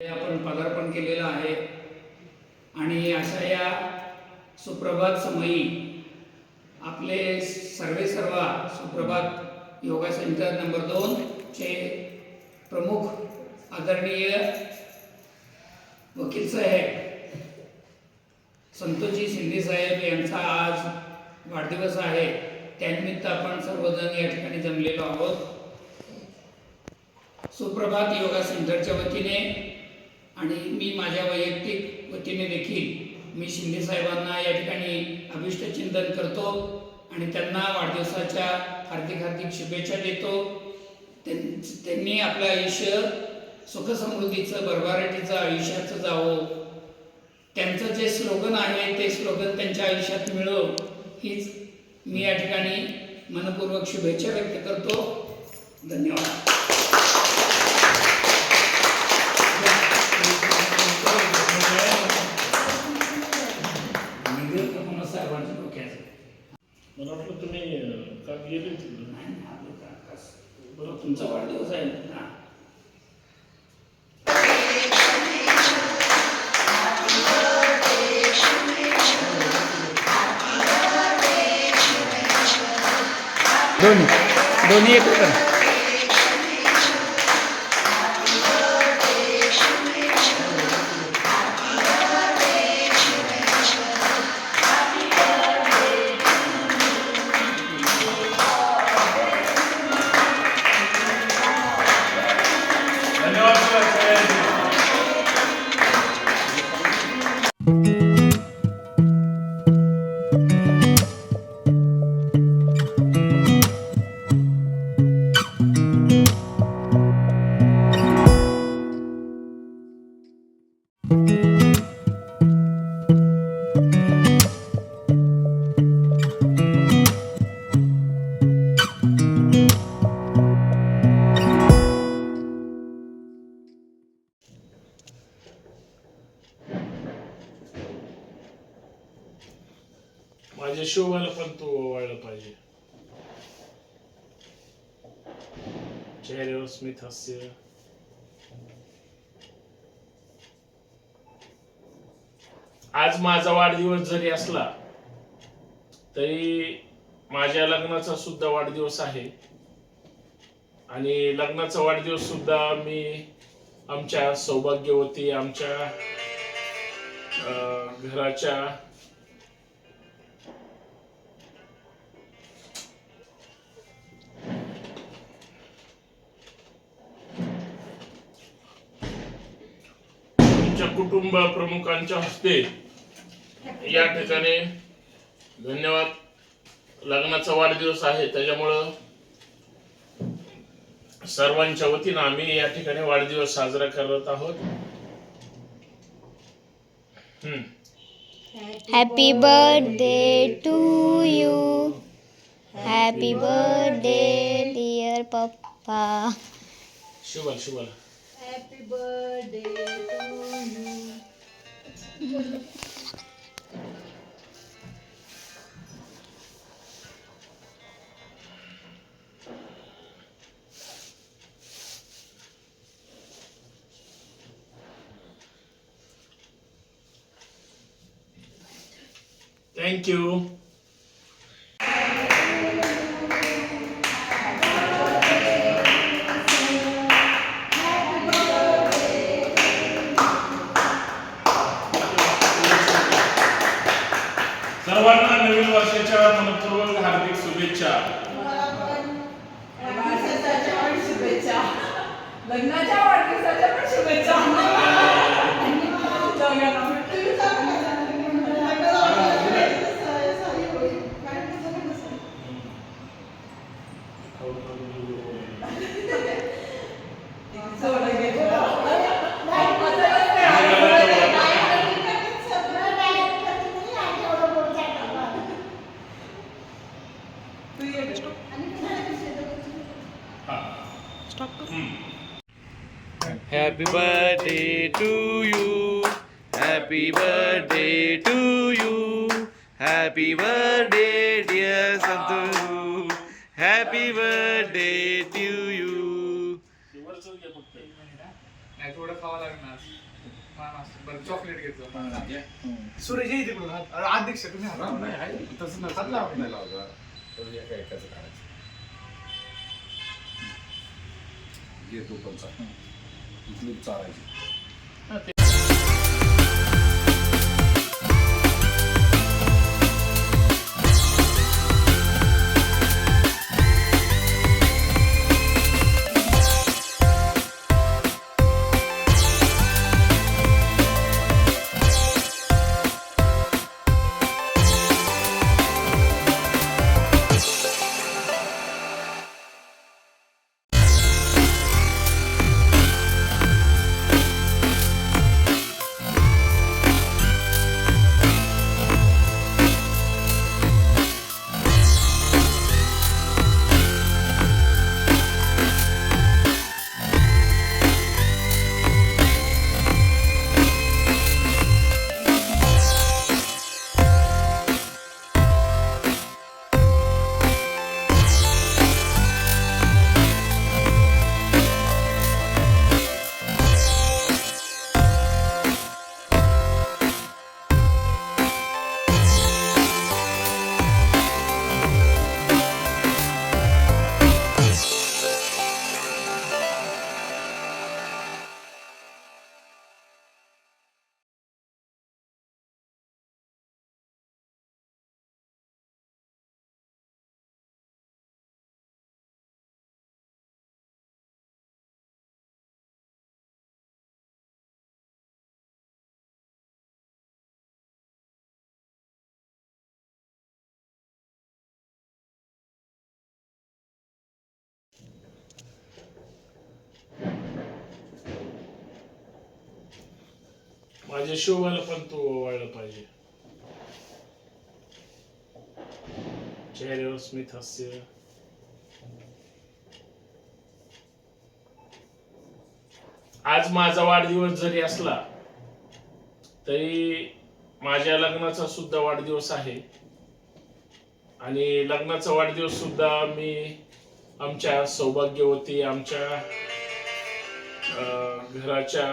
आपण पदार्पण केलेलं आहे. आणि अशा या सुप्रभात समयी आपले सर्वे सर्वा सुप्रभात योगा सेंटर नंबर दोन चे प्रमुख आदरणीय वकील साहेब संतोषजी शिंदे साहेब यांचा आज वाढदिवस आहे. त्यानिमित्त आपण सर्वजण या ठिकाणी जमलेलो आहोत. सुप्रभात योगा सेंटरच्या वतीने आणि मी माझ्या वैयक्तिक वतीने देखील मी शिंदे साहेबांना या ठिकाणी अभिष्ट चिंतन करतो आणि त्यांना वाढदिवसाच्या हार्दिक हार्दिक शुभेच्छा देतो. त्यां- त्यांनी आपलं आयुष्य सुखसमृद्धीचं भरभराटीचं आयुष्याचं जावं. त्यांचं जे स्लोगन आहे ते स्लोगन त्यांच्या आयुष्यात मिळो हीच मी या ठिकाणी मनपूर्वक शुभेच्छा व्यक्त करतो. धन्यवाद. मला वाटलं तुम्ही का गेले तिकडं नाही, का- कसं? बरं, तुमचा वाढदिवस आहे ना? दोन्ही दोन्ही एकत्र. माझ्या पण तू ओवाळलं पाहिजे. चेहऱ्यावर स्मित हास्य. आज माझा वाढदिवस जरी असला तरी माझ्या लग्नाचा सुद्धा वाढदिवस आहे. आणि लग्नाचा वाढदिवस सुद्धा मी आमच्या सौभाग्यवती आमच्या अं, घराच्या तुमच्या कुटुंब प्रमुखांच्या हस्ते या ठिकाणी धन्यवाद लग्नाचा वाढदिवस आहे त्याच्यामुळं सर्वांच्या वतीनं आम्ही या ठिकाणी वाढदिवस साजरा करत आहोत Happy birthday to you. Happy birthday, dear Papa. Shubhal Shubhal happy birthday to you. Thank you. लग्नाच्या वाढदिवसाच्या पण शुभेच्छा दोघांना. सोनं घेतलं. असं नसतं. तू ये बेटा. Happy birthday to you. Happy birthday to you. Happy birthday, dear Santu. Happy birthday to you. नाही थोडं खावं लागणार. चॉकलेट घेतो सुरेश ये तिकडून अध्यक्ष तुम्ही. तसं नसतं लावलं. तर एका एकाचं काढायचं. घे तू पण इथली चारायची. माझ्या शोभाला पण तू ओवाळलं पाहिजे. चेहऱ्यावर स्मित हास्य. आज माझा वाढदिवस जरी असला तरी माझ्या लग्नाचा सुद्धा वाढदिवस आहे. आणि लग्नाचा वाढदिवस सुद्धा मी आमच्या सौभाग्यवती आमच्या अं, घराच्या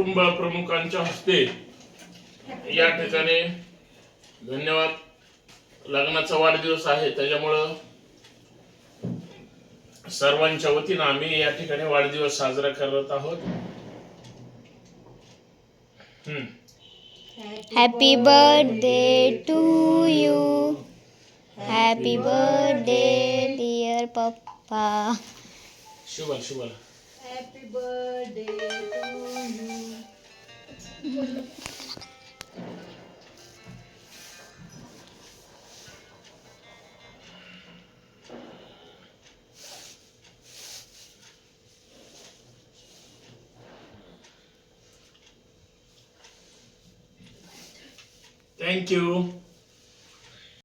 कुटुंब प्रमुखांच्या हस्ते या ठिकाणी धन्यवाद. लग्नाचा वाढदिवस आहे त्याच्यामुळं सर्वांच्या वतीनं आम्ही या ठिकाणी वाढदिवस साजरा करत आहोत. Happy birthday to you happy birthday dear papa Shubhal. Shubhal happy birthday to you thank you